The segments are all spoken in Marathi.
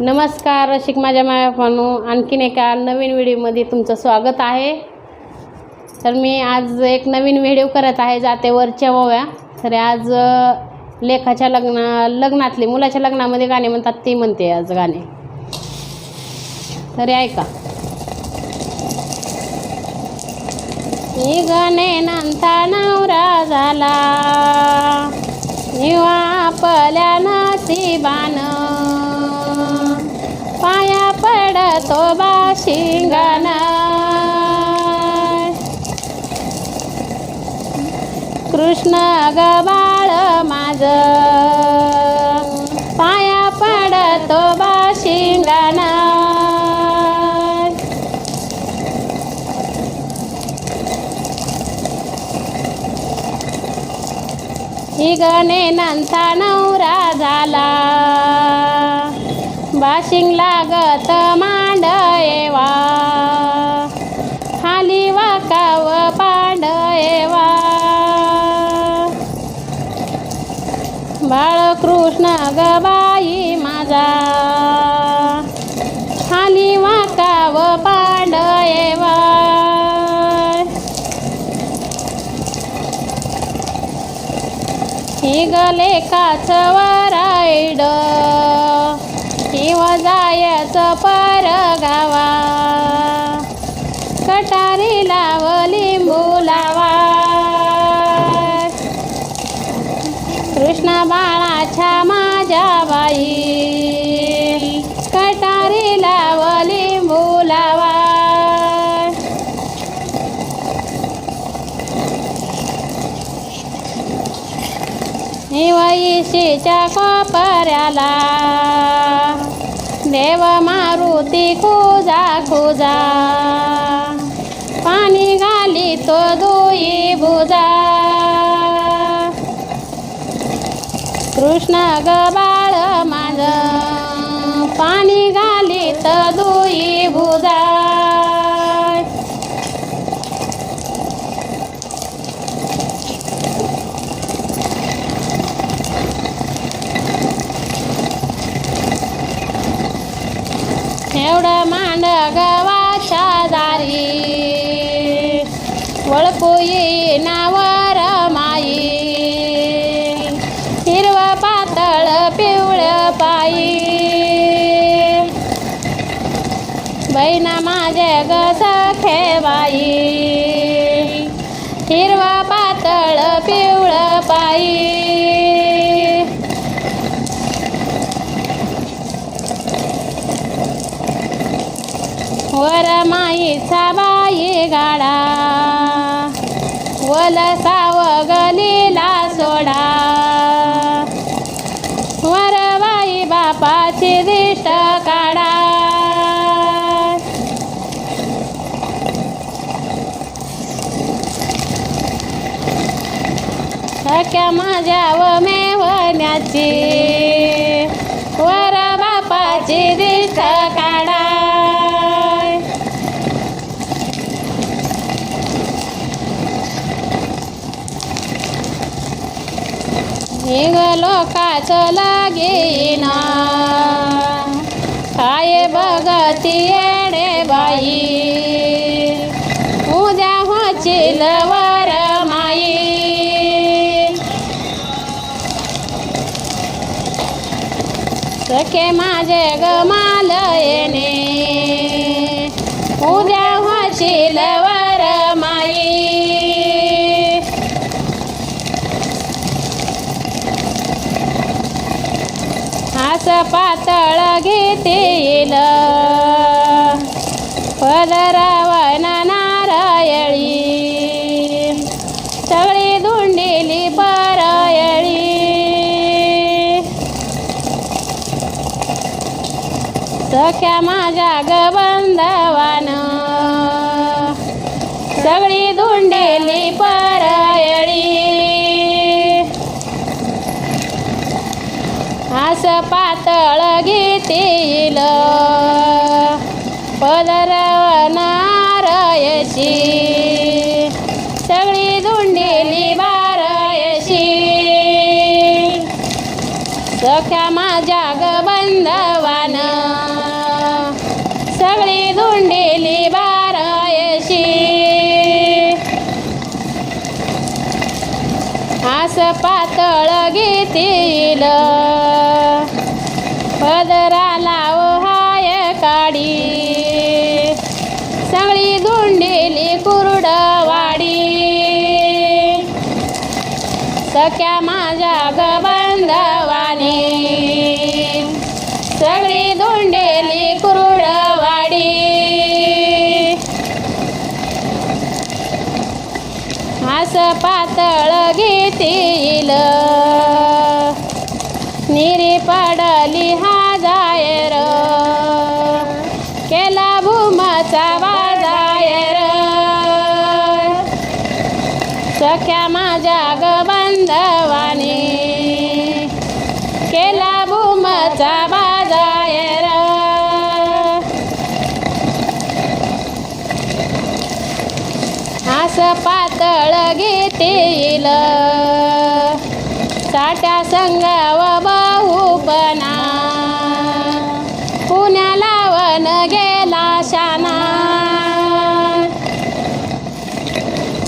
नमस्कार रसिक माझ्या मायापानू आणखीन एका नवीन व्हिडिओमध्ये तुमचं स्वागत आहे. तर मी आज एक नवीन व्हिडिओ करत आहे जाते वरच्या ओव्या. तर आज लेखाच्या लग्ना लग्नातले मुलाच्या लग्नामध्ये गाणे म्हणतात ते म्हणते आज गाणे. तरी ऐका. गाणे नंता कृष्ण ग बाळ माझ. पाया पडतो बाशिंगण गणे नंता नवरा झाला. बाशिंग लागत मांड येवा खाली वाकाव पांड बाळकृष्ण गबाई माझा. खाली वाकाव पांड हिगले गले काच वरायड किंवा जायचं पर बाळाच्या माझ्या बाई. कटारी लावली मुलावा. लावा कोपऱ्याला. देव मारुती खुजा खुजा. पाणी घाली तो दुई भुजा कृष्ण ग बाळ माझ. पाणी घाली तर दुई भुजा. बाई. बहिणा माझे ग सखे बाई. हिरवा पातळ पिवळं पायी वर माईचा बाई गाडा. वलसा मेवण्याची वर बापाची दिष्ट काढा हिंग लोकाचं लागेना. काय बघती येडे बाई. उद्या होचील वर सखे माझे गमाल येणे उद्या होशील वर माई. हास पातळ घेतील. पदरावन सख्या माझ्या गबंधवान सगळी धुंडेली परयळी हास पातळ घेतील पदरवनारयची सगळी धुंडेली बारयशी. सख्या माझ्या ग पातळ घेतील पदराला हाय काडी. सगळी धुंडेली कुरडवाडी सख्या माझ्या गबंधवानी. सगळी धुंडेली कुरडवाडी असं पात सख्या माझ्या गबंधवानी. केला भूमचा बाजायर. आस पातळ घेतील. साठ्या संगाव बहुपणा पुण्याला वन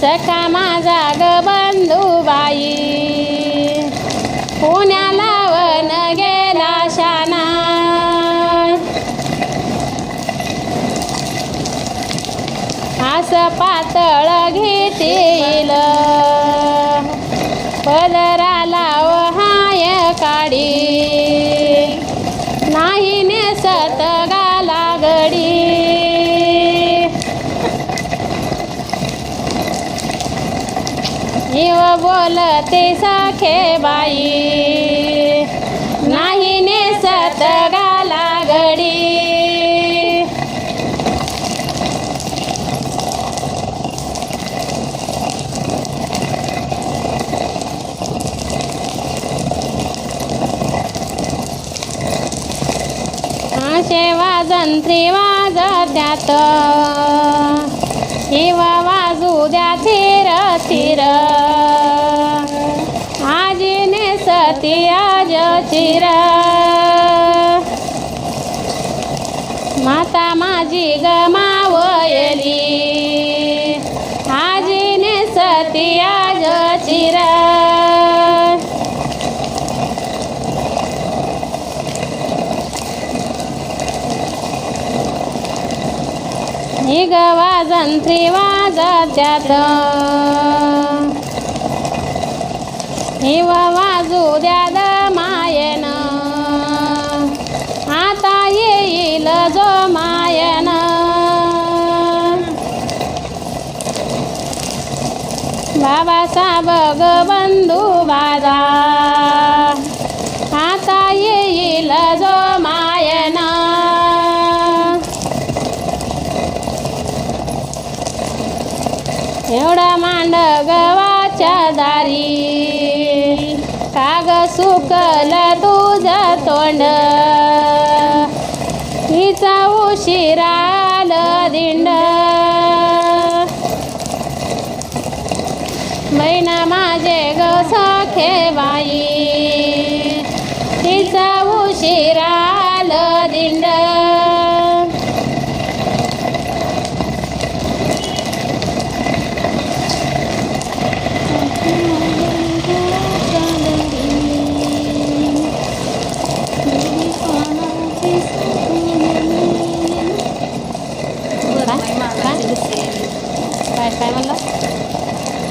सखा माझा ग बंधूबाई. पुण्याला वन गेला शाना. असं पातळ घेतील बोलते साखे बाई. नाही नेसत गाला गडी असे वाजंत्री वाजत्यात. हिवा वाजू द्या थिर थिर चिरा माता माझी गमावयली आजीने सती आज चिरा. ही वाजंत्री वाजत्यात. हिव वाजू द्या मायन बाबासाहेब ग बंधू बाजा। आता येईल जो मायन। एवढा मांड गवाच्या दारी। काग सुकल तुझ तोंड। उशिराल दिंड. महिना माझे ग सखे बाई तिचा उशिराल दिंड काय काय म्हणलं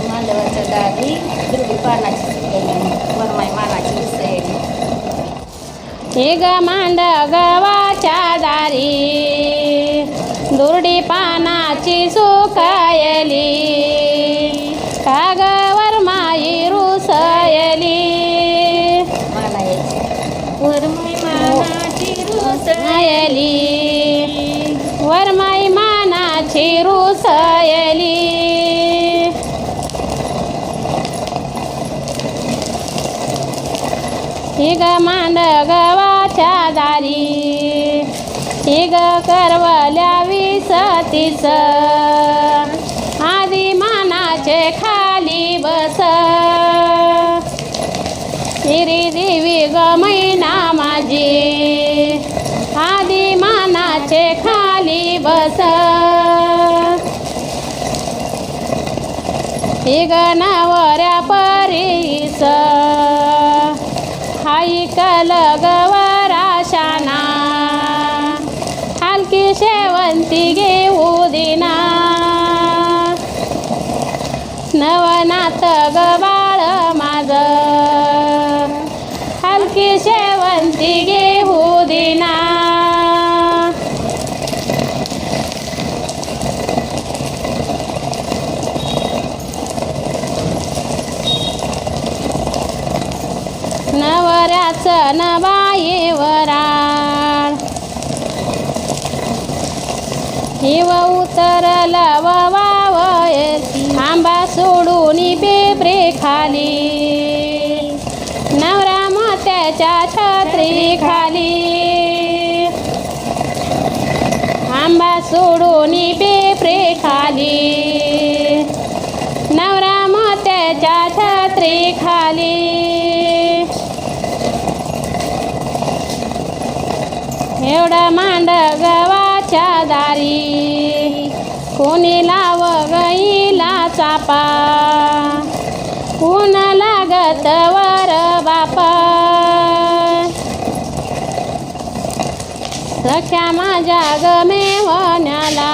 मांडवाच्या दारी दुर्गी पानाची वरमाई मानाची दिसेल हे ग मांड गवाच्या दारी दुर्डी पानाची सुकायली. कागवर माई रुसयली मानाची रुसयली वरमाई मानाची रुसयली ही ग मांड गवाच्या दारी. ही ग करवल्या विसतीच आधी मानाचे खाली बस. हिरी देवी ग मैना माझी. आधी मानाचे खाली बस. ही गणावऱ्या परीस. हाई कलगवा ग गबाळ माझ. हलकी शेवंती घेऊ दिना नवऱ्याचं नबाई वराळ. हिव खाली. नवरा मोत्याच्या छत्री खाली. आंबा सोडून पेपरे खाली नवरा मोत्याच्या छत्री खाली. एवढा मांड गवाच्या दारी. कोणी लाव गईला चापा कोण लागत वर बापा. सख्या माझ्या गमेवण्याला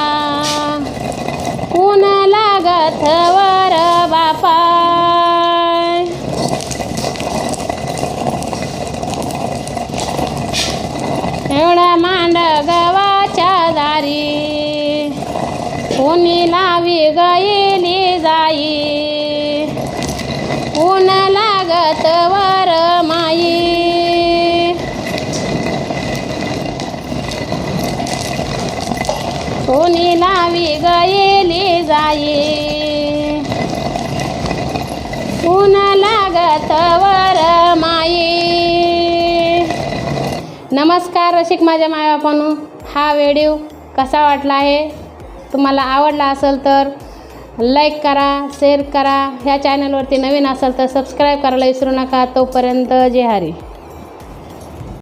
कोण लागत वर बापा. एवढा मांड गवाच्या दारी. कोणी लावी गईली जाई. नमस्कार रसिक माझ्या मायबापांनो. हा व्हिडिओ कसा वाटला आहे? तुम्हाला आवडला असेल तर लाईक करा शेअर करा. ह्या चॅनलवरती नवीन असेल तर सबस्क्राईब करायला विसरू नका. तोपर्यंत जे हरी.